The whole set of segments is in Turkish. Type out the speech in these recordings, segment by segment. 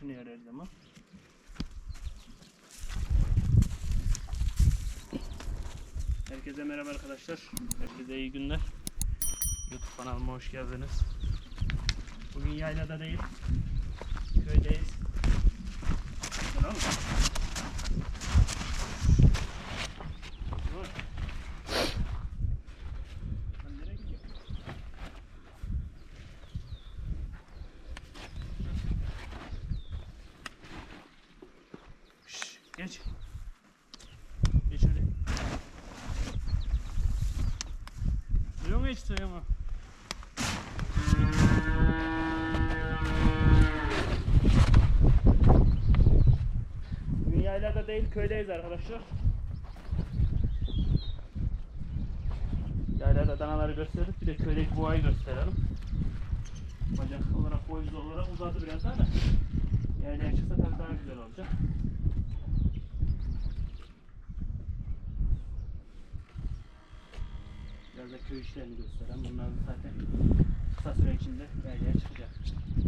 düşünüyor her zaman. Herkese merhaba arkadaşlar. Herkese iyi günler. Youtube kanalıma hoş geldiniz. Bugün yaylada değil, köydeyiz. Tamam mı? Mu? Bugün yaylada değil köydeyiz arkadaşlar. Yaylada danaları gösterdik bir de köydeki boğayı gösterelim. Bacak olarak boyuz olarak uzadı biraz daha da. Yaylaya çıksa tabii daha güzel olacak. Biraz da köy işlerini gösteren. Bunlar zaten kısa süre içinde yaylaya çıkacak.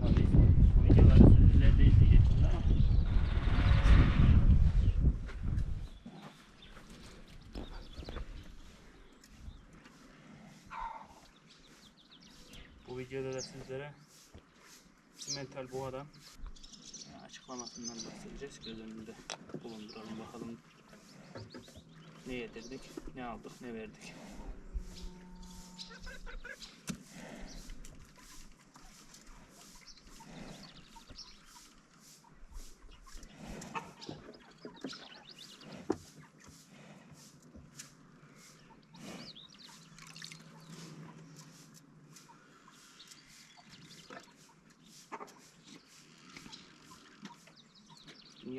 Tabii bu videoları siz ileride izleyeceksiniz ama bu videoda da sizlere mental boğadan açıklamasından bahsedeceğiz. Göz önünde bulunduralım bakalım ne yedirdik, ne aldık, ne verdik.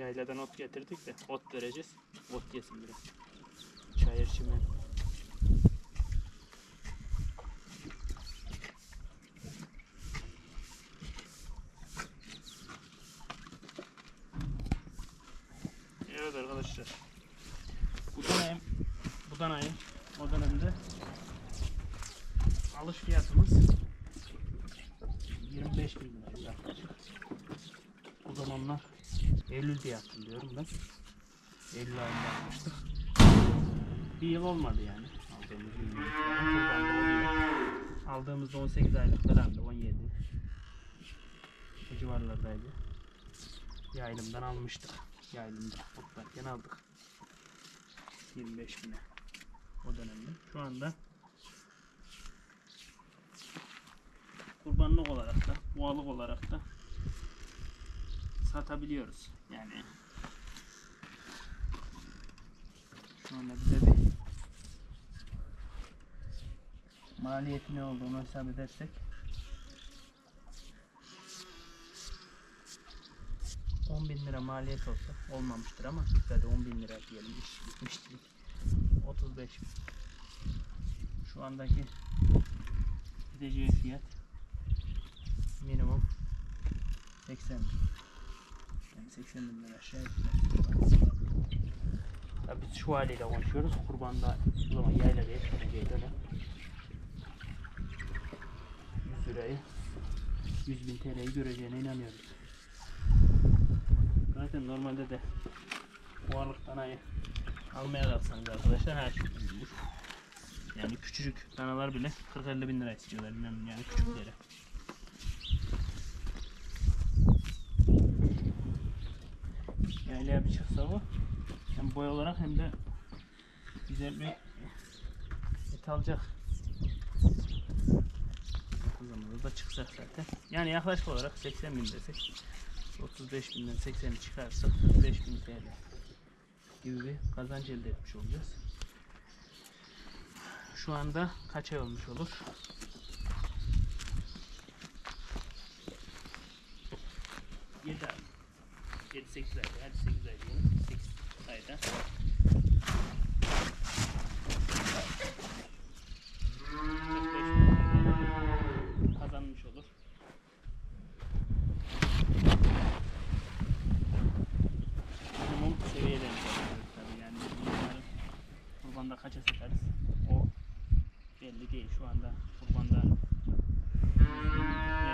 Yayladan ot getirdik de ot vereceğiz. Ot yesin biraz. Çayır çimen. Evet arkadaşlar. Bu dönem bu danayı o dönemde alış fiyatımız 25 bin lira yaklaşık. O zamanlar Eylül diye hatırlıyorum ben. Eylül ayında almıştık. Bir yıl olmadı yani. Aldığımız oluyor. Aldığımızda 18 aylık falan da 17. Bu civarlardaydı. Yaylımdan almıştık. Yaylımda otlarken aldık. 25 bine. O dönemde. Şu anda kurbanlık olarak da, boğalık olarak da satabiliyoruz. Yani şu anda bize bir maliyeti ne olduğunu hesap edersek 10 bin lira maliyet olsa olmamıştır ama hadi 10 bin lira diyelim iş bitmiştir 35 bin şu andaki gideceği fiyat minimum 80 bin yani 80 bin lira aşağı gitmez. Tabii biz şu haliyle konuşuyoruz. Kurbanda o zaman yayla değil. Türkiye'de de 100 lirayı 100 bin TL'yi göreceğine inanıyoruz. Zaten normalde de bu ağırlık danayı almaya kalksanız arkadaşlar her şey yani küçücük danalar bile 40-50 bin lira istiyorlar inanın yani küçükleri. Yaylaya bir çıksa bu hem boy olarak hem de güzel bir et alacak. O zaman da çıkacak zaten. Yani yaklaşık olarak 80 bin desek 35 binden 80'i çıkarsak 45 bin TL gibi bir kazanç elde etmiş olacağız. Şu anda kaç ay olmuş olur? Yedi ay. 7-8 ay. Hadi 8 ay diyelim. 8 ayda. kazanmış olur. Minimum seviyeden tabii yani bunları kurbanda kaça satarız o belli değil şu anda kurbanda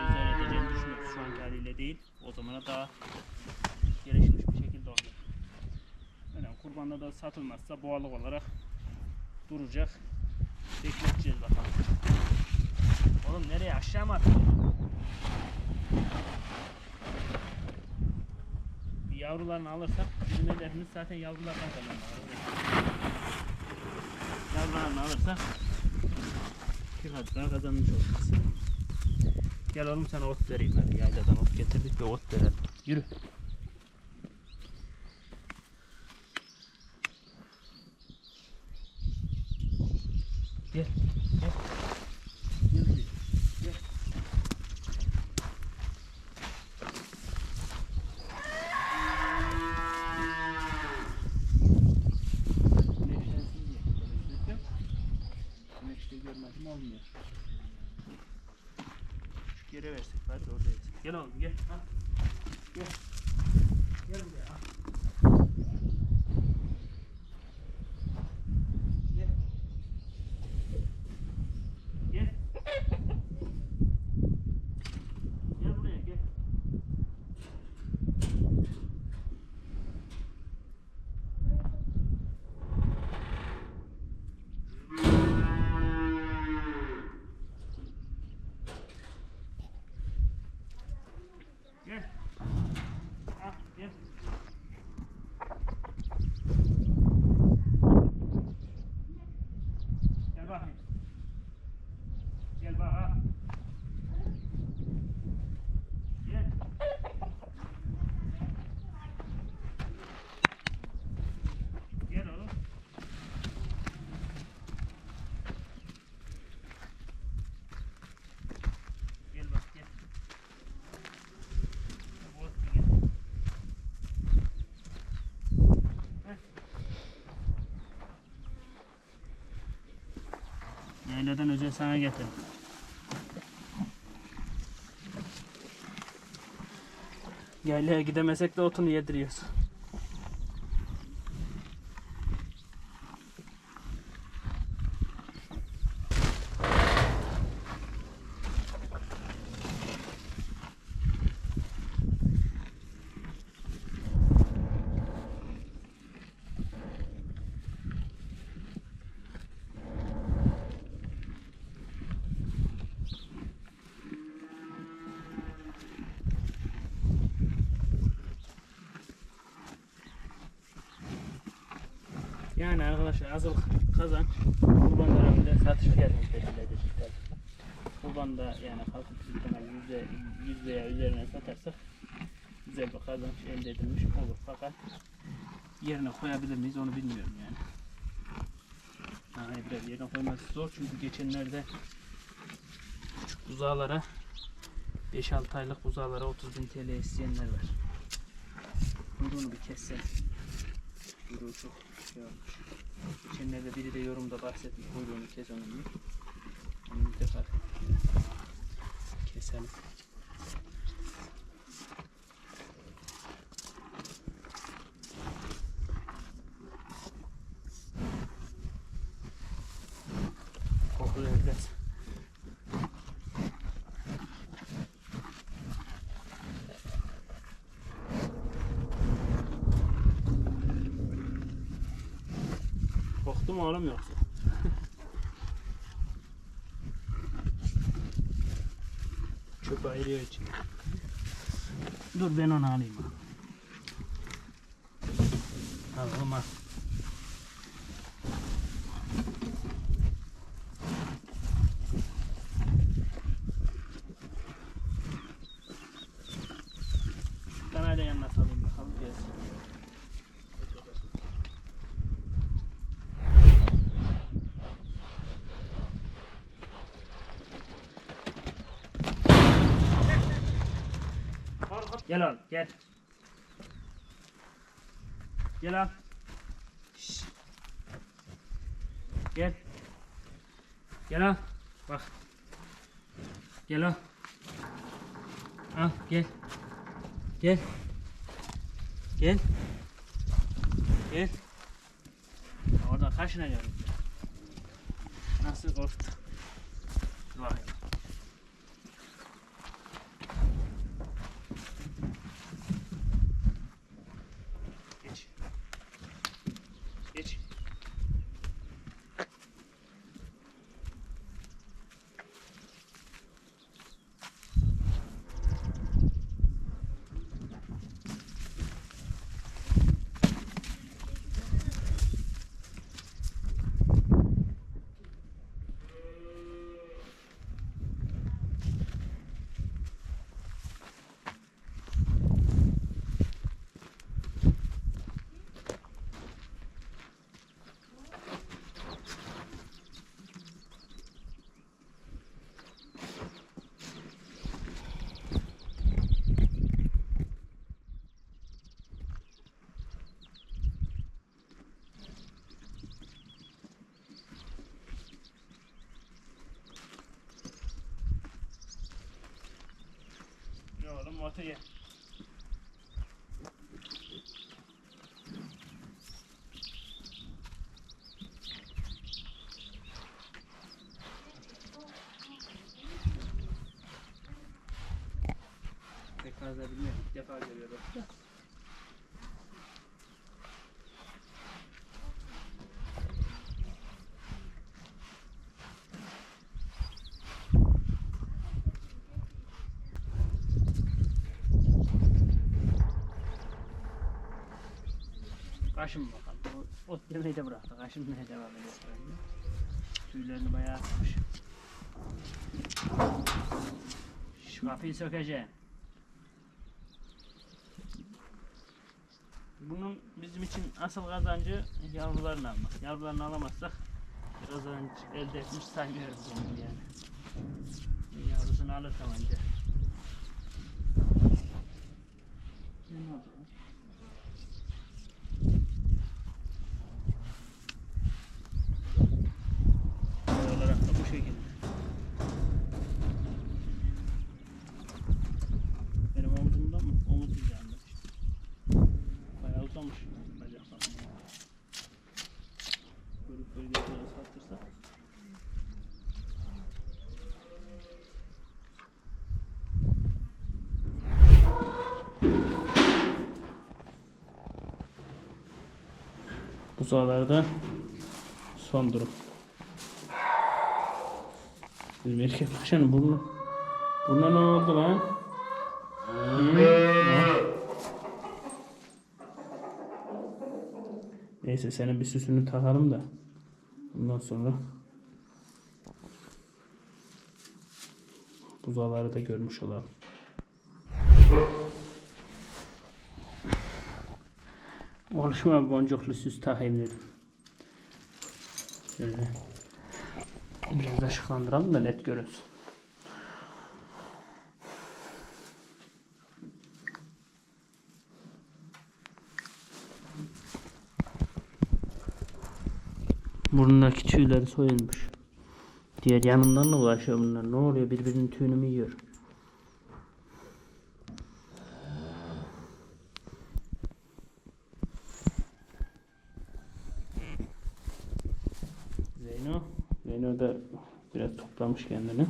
üzere edeceğini düşünüyoruz şu anki haliyle değil o zamana daha gelişmiş bir şekilde olacak. Yani kurbanda da satılmazsa boğalık olarak duracak. Bekleteceğiz bakalım. Oğlum nereye aşağı mı? Bir yavrularını alırsak bizim hedefimiz zaten yavrulardan kazanmak. Yavrularını alırsak bir kazanmış olacağız. Gel oğlum sana ot vereyim hadi yayladan ot getirdik ve ot verelim. Yürü. Gel. Gel. Gel buraya. Gel. Güneşlensin diye. Güneşlensin. Güneşte görmedim olmuyor. Şu yere versek hadi orada yesin. Gel oğlum gel. Ha. Gel. Gel buraya. ha. Gel. Gel. Gel buraya gel. Gel. Ah, gel. Gel bakayım. Gel bak ha. Gel. Gel oğlum. Gel bak gel. Bu ot bir gel. Heh. Yayladan özel sana getirdim. Yaylaya gidemesek de otunu yediriyoruz. Yani arkadaşlar asıl kazan kurban döneminde satış fiyatını belirleyecekler. Kurban da yani kalkıp sisteme yüzde, yüz üzerine satarsak güzel bir kazanç elde edilmiş olur. Fakat yerine koyabilir miyiz onu bilmiyorum yani. Yani biraz yerine koyması zor çünkü geçenlerde küçük buzağlara 5-6 aylık buzağlara 30 bin TL isteyenler var. Kuyruğunu bir kessen. Kuyruğu çok. Geçenlerde biri de yorumda bahsetmiş kuyruğunu kes onu diye. Onu bir defa keselim. Kokluyor biraz. Koktu mu oğlum yoksa? Çöp ayırıyor için. Dur ben onu alayım. Al oğlum Gel al gel. Gel al. Şşş. Gel. Gel al. Bak. Gel al. Al gel. Gel. Gel. Gel. Orada kaşınacağım. Nasıl korktu? Oğlum otur ya. Kaşın bakalım. Ot yemeyi de bıraktı. Kaşınmaya devam ediyor. Tüylerini bayağı atmış. Şu kapıyı sökeceğim. Bunun bizim için asıl kazancı yavrularını almak. Yavrularını alamazsak kazanç elde etmiş saymıyoruz bunu yani. Yavrusunu alırsam önce. Ne oldu? Boy olarak da bu şekilde. Benim omzumda mı? Omuz hizamda işte. Uzamış. Bacaklar. Kuyruk bölgesini ıslattırsak. Bu sahalarda son durum. Bizim erkek paşanın burnu. Burnuna ne oldu lan? Hı? Neyse senin bir süsünü takarım da. Bundan sonra buzağları da görmüş olalım. Oluşma boncuklu süs takayım dedim. Şöyle. Biraz ışıklandıralım da net görünsün. Burnundaki tüyleri soyulmuş. Diğer yanından da ulaşıyor bunlar. Ne oluyor? Birbirinin tüyünü mü yiyor? Zeyno. Zeyno da biraz toplamış kendini.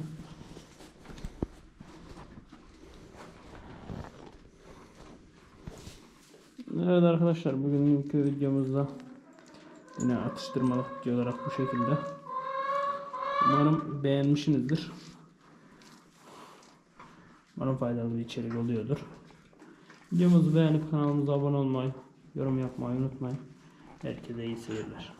Evet arkadaşlar bugünkü videomuzda yine atıştırmalık video olarak bu şekilde. Umarım beğenmişsinizdir. Umarım faydalı bir içerik oluyordur. Videomuzu beğenip kanalımıza abone olmayı, yorum yapmayı unutmayın. Herkese iyi seyirler.